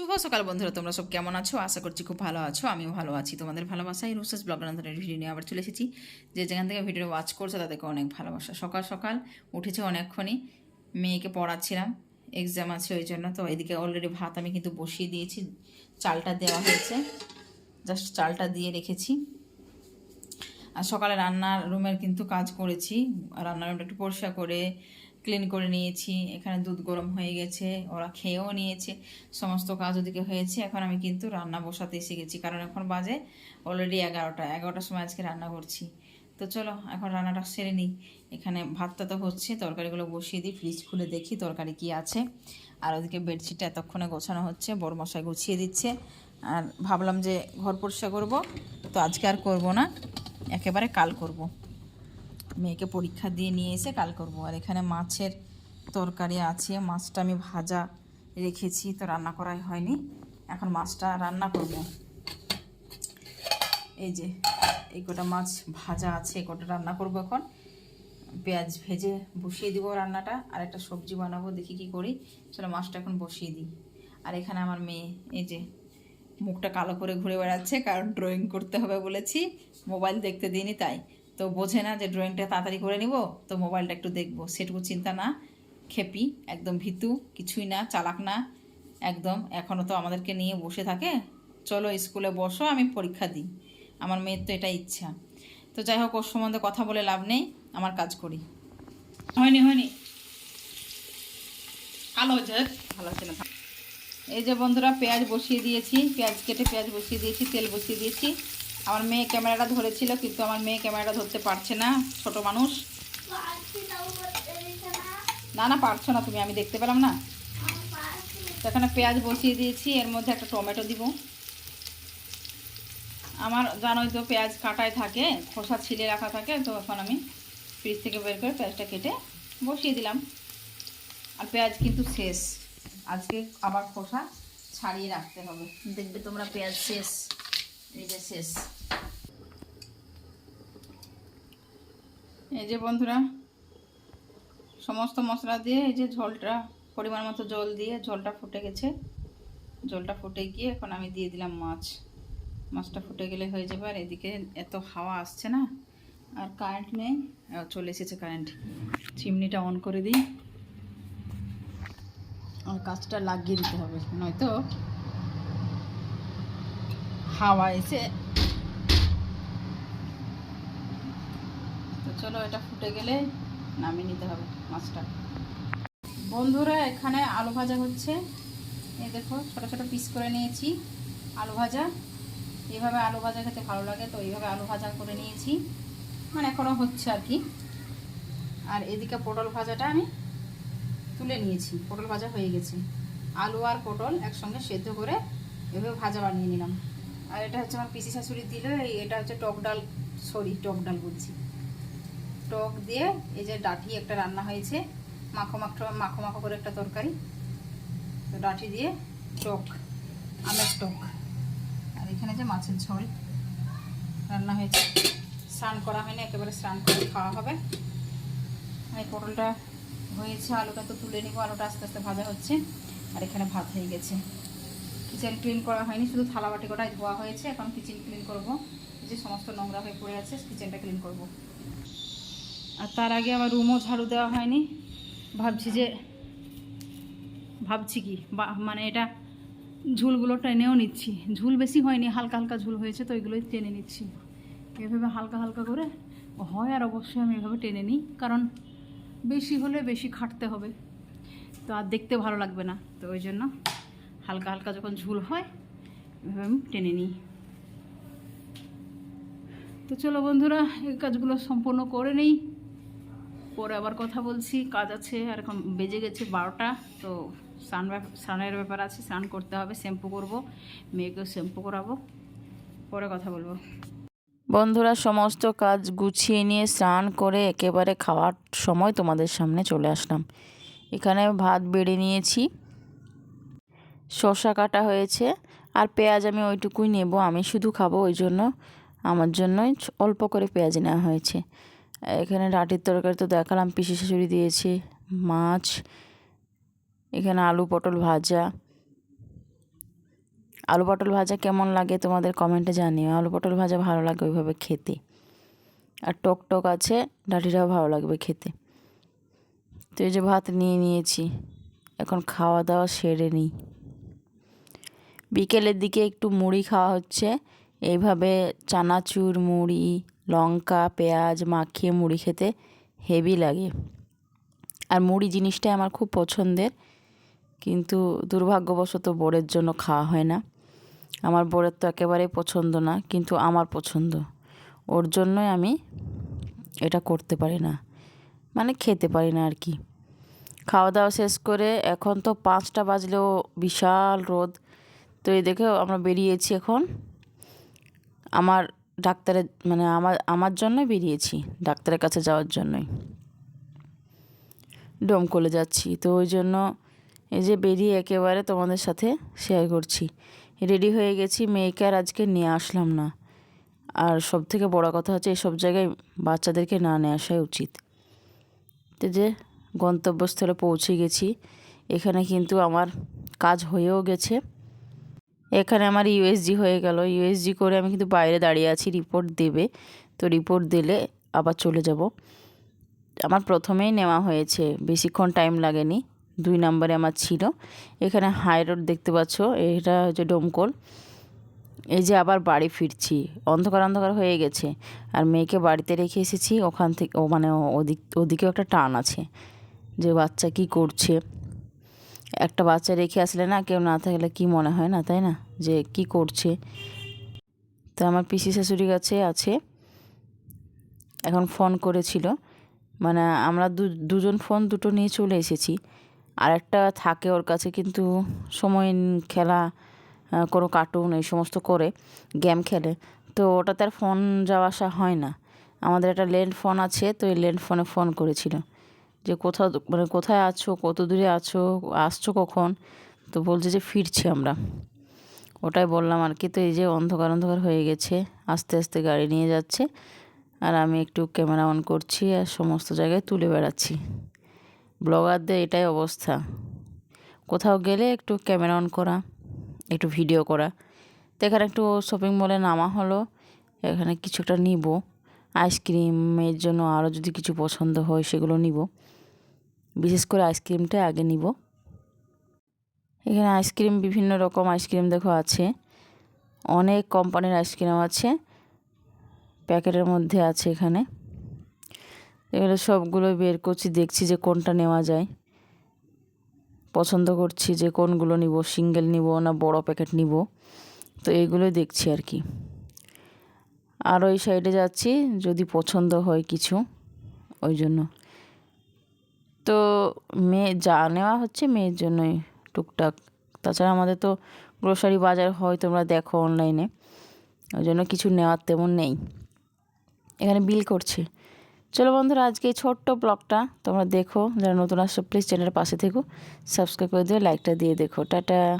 শুভ সকাল বন্ধুরা, তোমরা সব কেমন আছো? আশা করছি খুব ভালো আছো, আমিও ভালো আছি। তোমাদের ভালোবাসাই রুসাস ব্লগ রান্নার ভিডিও নিয়ে আবার চলে এসেছি, যে যেখান থেকে ভিডিও ওয়াচ করছে তাদেরকে অনেক ভালোবাসা। সকাল সকাল উঠেছে অনেকক্ষণই, মেয়েকে পড়াচ্ছিলাম এক্সাম আছে ওই জন্য, তো এদিকে অলরেডি ভাত আমি কিন্তু বসিয়ে দিয়েছি, চালটা দেওয়া হয়েছে জাস্ট চালটা দিয়ে রেখেছি। আর সকালে রান্নার রুমের কিন্তু কাজ করেছি, রান্নার রুমটা একটু পরিষ্কার করে ক্লিন করে নিয়েছি, এখানে দুধ গরম হয়ে গেছে, ওরা খেয়েও নিয়েছে, সমস্ত কাজ ওদিকে হয়েছে, এখন আমি কিন্তু রান্না বসাতে এসে গেছি, কারণ এখন বাজে অলরেডি এগারোটা, এগারোটার সময় আজকে রান্না করছি। তো চলো, এখন রান্নাটা সেরে নিই, এখানে ভাতটা তো হচ্ছে, তরকারিগুলো বসিয়ে দিই ফ্রিজ খুলে দেখি তরকারি কি আছে, আর ওদিকে বেডশিটটা এতক্ষণে গোছানো হচ্ছে বড় মশাই গুছিয়ে দিচ্ছে, আর ভাবলাম যে ঘর পরিষ্কার করব, তো আজকে আর করব না, একেবারে কাল করব। মেয়েকে পরীক্ষা দিয়ে নিয়ে এসে কাল করব। আর এখানে মাছের তরকারি আছে, মাছটা আমি ভাজা রেখেছি, তো রান্না করাই হয়নি। এখন মাছটা রান্না করব। এই যে, এই কটা মাছ ভাজা আছে কটা রান্না করব এখন। পেঁয়াজ ভেজে বসিয়ে দিব রান্নাটা, আর একটা সবজি বানাবো, দেখি কি করি। চলো মাছটা এখন বসিয়ে দিই। আর এখানে আমার মেয়ে, এই যে, মুখটা কালো করে ঘুরে বেড়াচ্ছে, কারণ ড্রয়িং করতে হবে বলেছি। মোবাইল দেখতে দিইনি, তাই। তো বোঝে না যে ড্রয়িংটা তাড়াতাড়ি করে নিব তো মোবাইলটা একটু দেখব। সেটুকু চিন্তা না খেপি একদম ভীতু কিছুই না চালাক না একদম। এখনও তো আমাদেরকে নিয়ে বসে থাকে। চলো স্কুলে বসো আমি পরীক্ষা দিই। আমার মেয়ের তো এটা ইচ্ছা। তো যাই হোক ওর সম্বন্ধে কথা বলে লাভ নেই আমার কাজ করি। হয়নি হয়নি। কালো হচ্ছে ভালো হচ্ছে না। এই যে বন্ধুরা পেঁয়াজ বসিয়ে দিয়েছি পেঁয়াজ কেটে পেঁয়াজ বসিয়ে দিয়েছি তেল বসিয়ে দিয়েছি। আমার মেয়ে ক্যামেরাটা ধরেছিল, কিন্তু আমার মেয়ে ক্যামেরাটা ধরতে পারছে না, ছোট মানুষ। না না, পারছ না তুমি, আমি দেখতে পেলাম না। এখানে পেঁয়াজ বসিয়ে দিয়েছি, এর মধ্যে একটা টমেটো দিব। আমার জানোই তো পেঁয়াজ কাটায় থাকে, খোসা ছিলে রাখা থাকে, তো এখন আমি ফ্রিজ থেকে বের করে পেঁয়াজটা কেটে বসিয়ে দিলাম। আর পেঁয়াজ কিন্তু শেষ। আজকে আবার খোসা ছাড়িয়ে রাখতে হবে। দেখবে তোমরা পেঁয়াজ শেষ। এই যে শেষ। এই যে বন্ধুরা, সমস্ত মশলা দিয়ে এই যে ঝোলটা, পরিমাণ মতো জল দিয়ে ঝোলটা ফুটে গেছে। জলটা ফুটে গিয়ে এখন আমি দিয়ে দিলাম মাছ। মাছটা ফুটে গেলে হয়ে যাবে। আর এদিকে এত হাওয়া আসছে না, আর কারেন্ট নেই। চলে এসেছে কারেন্ট চিমনিটা অন করে দিই। আর কাজটা লাগিয়ে দিতে হবে, নয়তো হাওয়া এসে তো চলো এটা ফুটে গেলে নামিয়ে নিতে হবে মাছটা। বন্ধুরা, এখানে আলু ভাজা হচ্ছে। এই দেখো, ছোটো ছোটো পিস করে নিয়েছি আলু ভাজা। এইভাবে আলু ভাজা খেতে ভালো লাগে, তো এইভাবে আলু ভাজা করে নিয়েছি। মানে এখনও হচ্ছে আর কি। আর এদিকে পটল ভাজাটা আমি তুলে নিয়েছি। পটল ভাজা হয়ে গেছে। আলু আর পটল একসঙ্গে সেদ্ধ করে এভাবে ভাজা বানিয়ে নিলাম। আর এটা হচ্ছে আমার পিসি শাশুড়ি দিল, এই এটা হচ্ছে টক ডাল, সরি, টক ডাল বলছি। টক দিয়ে এই যে ডাঁটি একটা রান্না হয়েছে, মাখো মাখো মাখো মাখো করে একটা তরকারি। তো ডাঁটি দিয়ে টক, আমের টক। আর এখানে যে মাছের ঝোল, রান্না হয়েছে। স্নান করা হয়নি, একেবারে স্নান করে খাওয়া হবে। এই পটলটা হয়েছে, আলুটা তো তুলে নিব, আলুটা আস্তে আস্তে ভাজা হচ্ছে। আর এখানে ভাত হয়ে গেছে। কিচেন ক্লিন করা হয়নি, শুধু থালা বাটি কটাই ধোয়া হয়েছে। এখন কিচেন ক্লিন করব। যে সমস্ত নোংরা হয়ে পড়ে আছে, কিচেনটা ক্লিন করব। আর তার আগে আমার রুমও ঝাড়ু দেওয়া হয়নি। ভাবছি যে, ভাবছি কি মানে এটা ঝুলগুলো টেনেও নিচ্ছি। ঝুল বেশি হয়নি, হালকা হালকা ঝুল হয়েছে, তো এগুলোই টেনে নিচ্ছি। এভাবে হালকা হালকা করে হয় আর অবশ্যই আমি এভাবে টেনে নিই, কারণ বেশি হলে বেশি খাটতে হবে। তো আর দেখতে ভালো লাগবে না, তো ওই জন্য হালকা হালকা যখন ঝুল হয়, এভাবে আমি টেনে নিই। তো চলো বন্ধুরা, এই কাজগুলো সম্পূর্ণ করে নেই। পরে আবার কথা বলছি, কাজ আছে, আর এখন বেজে গেছে বারোটা, তো স্নান স্নানের ব্যাপার আছে, স্নান করতে হবে, শ্যাম্পু করব, মেয়েকেও শ্যাম্পু করাবো, পরে কথা বলব। বন্ধুরা, সমস্ত কাজ গুছিয়ে নিয়ে স্নান করে একেবারে খাওয়ার সময় তোমাদের সামনে চলে আসলাম। এখানে ভাত বেড়ে নিয়েছি। শসা কাটা হয়েছে, আর পেঁয়াজ আমি ওইটুকুই নেব। আমি শুধু খাব ওই জন্য আমার জন্যই অল্প করে পেঁয়াজ নেওয়া হয়েছে। এখানে ডাটির তরকারি তো দেখালাম, পিসি শাশুড়ি দিয়েছে মাছ, এখানে আলু পটল ভাজা। আলু পটল ভাজা কেমন লাগে তোমাদের কমেন্টে জানিও। আলু পটল ভাজা ভালো লাগে ওইভাবে খেতে। আর টক টক আছে ডাঁটিটাও ভালো লাগবে খেতে। তো এই যে ভাত নিয়ে নিয়েছি, এখন খাওয়া দাওয়া সেরে নিই। বিকেলের দিকে একটু মুড়ি খাওয়া হচ্ছে। এইভাবে চানাচুর, মুড়ি, লঙ্কা, পেঁয়াজ মাখিয়ে মুড়ি খেতে হেভি লাগে। আর মুড়ি জিনিসটাই আমার খুব পছন্দের, কিন্তু দুর্ভাগ্যবশত বোরের জন্য খাওয়া হয় না। আমার বোরের তো একেবারেই পছন্দ না, কিন্তু আমার পছন্দ। ওর জন্যই আমি এটা করতে পারি না মানে খেতে পারি না আর কি। খাওয়া দাওয়া শেষ করে এখন তো পাঁচটা বাজলেও বিশাল রোদ। তো এই দেখে আমরা বেরিয়েছি এখন। আমার ডাক্তারের মানে আমার আমার জন্যই বেরিয়েছি ডাক্তারের কাছে যাওয়ার জন্যই। ডোমকলে যাচ্ছি। তো ওই জন্য এই যে বেরিয়ে একেবারে তোমাদের সাথে শেয়ার করছি। রেডি হয়ে গেছি, মেয়েকে আর আজকে নিয়ে আসলাম না। আর সব থেকে বড় কথা হচ্ছে, এসব জায়গায় বাচ্চাদেরকে না নিয়ে আসাই উচিত। তো যে গন্তব্যস্থলে পৌঁছে গেছি। এখানে কিন্তু আমার কাজ হয়েও গেছে। এখানে আমার ইউএসজি হয়ে গেল। ইউএসজি করে আমি কিন্তু বাইরে দাঁড়িয়ে আছি রিপোর্ট দেবে। তো রিপোর্ট দিলে আবার চলে যাব। আমার প্রথমেই নেওয়া হয়েছে, বেশিক্ষণ টাইম লাগেনি। দুই নম্বরে আমার ছিল। এখানে হাই রোড দেখতে পাচ্ছ, এটা হচ্ছে ডোমকল। এই যে আবার বাড়ি ফিরছি, অন্ধকার অন্ধকার হয়ে গেছে। আর মেয়েকে বাড়িতে রেখে এসেছি, ওখান থেকে ও মানে ওদিক ওদিকেও একটা টান আছে। যে বাচ্চা কি করছে? একটা বাচ্চা রেখে আসলে না কেউ না থাকলে কি মনে হয় না, তাই না? যে কি করছে। তো আমার পিসি শাশুড়ি কাছে আছে। এখন ফোন করেছিল। মানে আমরা দুজন ফোন দুটো নিয়ে চলে এসেছি। আর একটা থাকে ওর কাছে কিন্তু সময় খেলা কোনো কার্টুন এই সমস্ত করে গেম খেলে। তো ওটাতে আর ফোন যাওয়া আসা হয় না। আমাদের একটা ল্যান্ড ফোন আছে, তো এই ল্যান্ড ফোনে ফোন করেছিল। যে কোথাও মানে কোথায় আছো, কত দূরে আছো, আসছো কখন? তো বলছে যে ফিরছি আমরা। ওটাই বললাম আর কি, তো এই যে অন্ধকার অন্ধকার হয়ে গেছে, আস্তে আস্তে গাড়ি নিয়ে যাচ্ছে। আর আমি একটু ক্যামেরা অন করছি আর সমস্ত জায়গায় তুলে বেড়াচ্ছি। ব্লগারদের এটাই অবস্থা। কোথাও গেলে একটু ক্যামেরা অন করা, একটু ভিডিও করা। তো এখানে একটু শপিং মলে নামা হলো, এখানে কিছু একটা নিব। আইসক্রিমের জন্য আরও যদি কিছু পছন্দ হয়, সেগুলো নিব। বিশেষ করে আইসক্রিমটা আগে নিব। এখানে আইসক্রিম বিভিন্ন রকম আইসক্রিম দেখো আছে। অনেক কোম্পানির আইসক্রিম আছে। প্যাকেটের মধ্যে আছে এখানে। এগুলো সবগুলো বের করছি, দেখছি যে কোনটা নেওয়া যায়। পছন্দ করছি যে কোনগুলো নিব, সিঙ্গেল নিব না বড় প্যাকেট নিব। তো এইগুলোই দেখছি আর কি। আর ওই সাইডে যাচ্ছি, যদি পছন্দ হয় কিছু, ওই জন্য। তো মেয়ে, যা নেওয়া হচ্ছে মেয়ের জন্যই টুকটাক। তাছাড়া আমাদের তো গ্রোসারি বাজার হয়, তোমরা দেখো অনলাইনে ওই জন্য কিছু নেওয়ার তেমন নেই। এখানে বিল করছে। চলো বন্ধুরা, আজকে এই ছোট্ট ব্লগটা তোমরা দেখো। যারা নতুন আসছো প্লিজ চ্যানেলের পাশে থেকো। সাবস্ক্রাইব করে দিও লাইকটা দিয়ে দেখো। টাটা।